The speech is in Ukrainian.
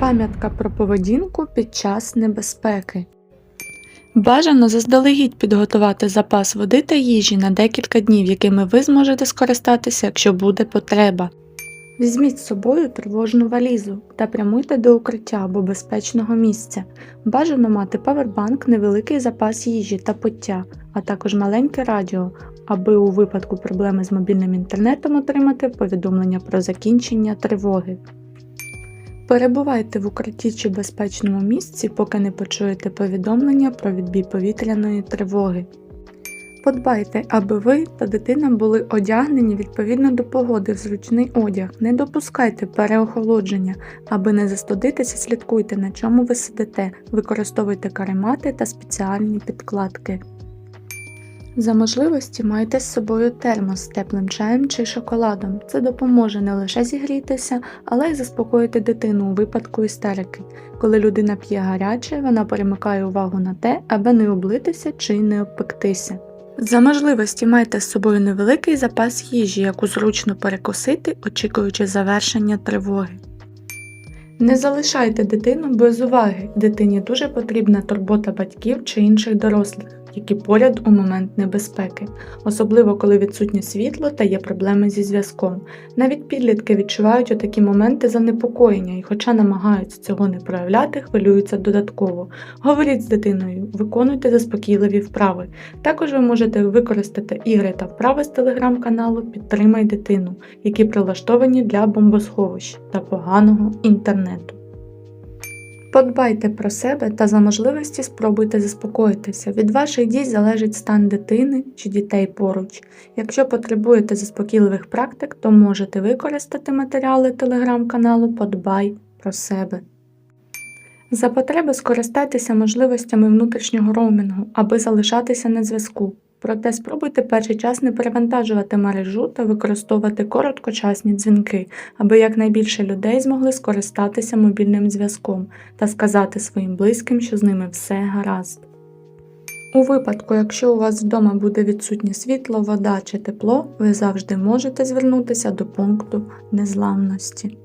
Пам'ятка про поведінку під час небезпеки. Бажано заздалегідь підготувати запас води та їжі на декілька днів, якими ви зможете скористатися, якщо буде потреба. Візьміть з собою тривожну валізу та прямуйте до укриття або безпечного місця. Бажано мати павербанк, невеликий запас їжі та пиття, а також маленьке радіо, аби у випадку проблеми з мобільним інтернетом отримати повідомлення про закінчення тривоги. Перебувайте в укритті чи безпечному місці, поки не почуєте повідомлення про відбій повітряної тривоги. Подбайте, аби ви та дитина були одягнені відповідно до погоди в зручний одяг. Не допускайте переохолодження. Аби не застудитися, слідкуйте, на чому ви сидите, використовуйте каремати та спеціальні підкладки. За можливості майте з собою термос з теплим чаєм чи шоколадом. Це допоможе не лише зігрітися, але й заспокоїти дитину у випадку істерики. Коли людина п'є гаряче, вона перемикає увагу на те, аби не облитися чи не обпектися. За можливості майте з собою невеликий запас їжі, яку зручно перекусити, очікуючи завершення тривоги. Не залишайте дитину без уваги. Дитині дуже потрібна турбота батьків чи інших дорослих, які поряд у момент небезпеки, особливо коли відсутнє світло та є проблеми зі зв'язком. Навіть підлітки відчувають у такі моменти занепокоєння і, хоча намагаються цього не проявляти, хвилюються додатково. Говоріть з дитиною, виконуйте заспокійливі вправи. Також ви можете використати ігри та вправи з телеграм-каналу Підтримай дитину, які прилаштовані для бомбосховищ та поганого інтернету. Подбайте про себе та за можливості спробуйте заспокоїтися. Від ваших дій залежить стан дитини чи дітей поруч. Якщо потребуєте заспокійливих практик, то можете використати матеріали телеграм-каналу Подбай про себе. За потреби скористайтеся можливостями внутрішнього роумінгу, аби залишатися на зв'язку. Проте спробуйте перший час не перевантажувати мережу та використовувати короткочасні дзвінки, аби якнайбільше людей змогли скористатися мобільним зв'язком та сказати своїм близьким, що з ними все гаразд. У випадку, якщо у вас вдома буде відсутнє світло, вода чи тепло, ви завжди можете звернутися до пункту незламності.